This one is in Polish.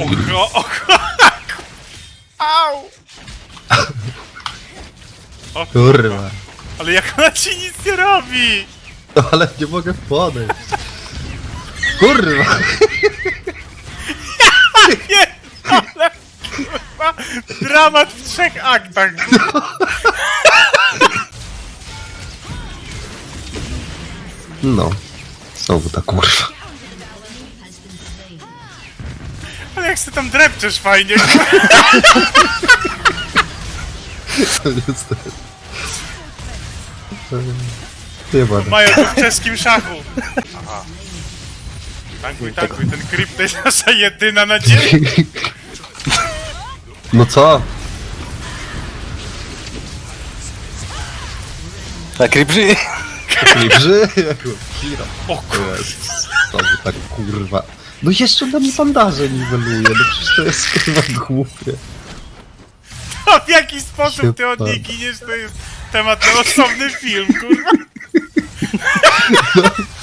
Ocho, ocho. Au! O, Kurwa. ale jak ona ci nic nie robi! No ale nie mogę podejść. Kurwa. Nie, ale kurwa, dramat w trzech aktach. No. Znowu ta kurwa. Ale jak się tam drepczesz fajnie. To. Nie będę. Mają to w czeskim szachu. Aha. Tankuj, tankuj, ten creep to jest nasza jedyna nadzieja. No co? Tak, rybrzy. Nie żyje, kurwa. O kurwa. Znowu tak kurwa. No jeszcze na mi bandaże niweluje, no przecież to jest kurwa głupie. A w jaki sposób ty od niej giniesz, to jest temat na osobny film, kurwa.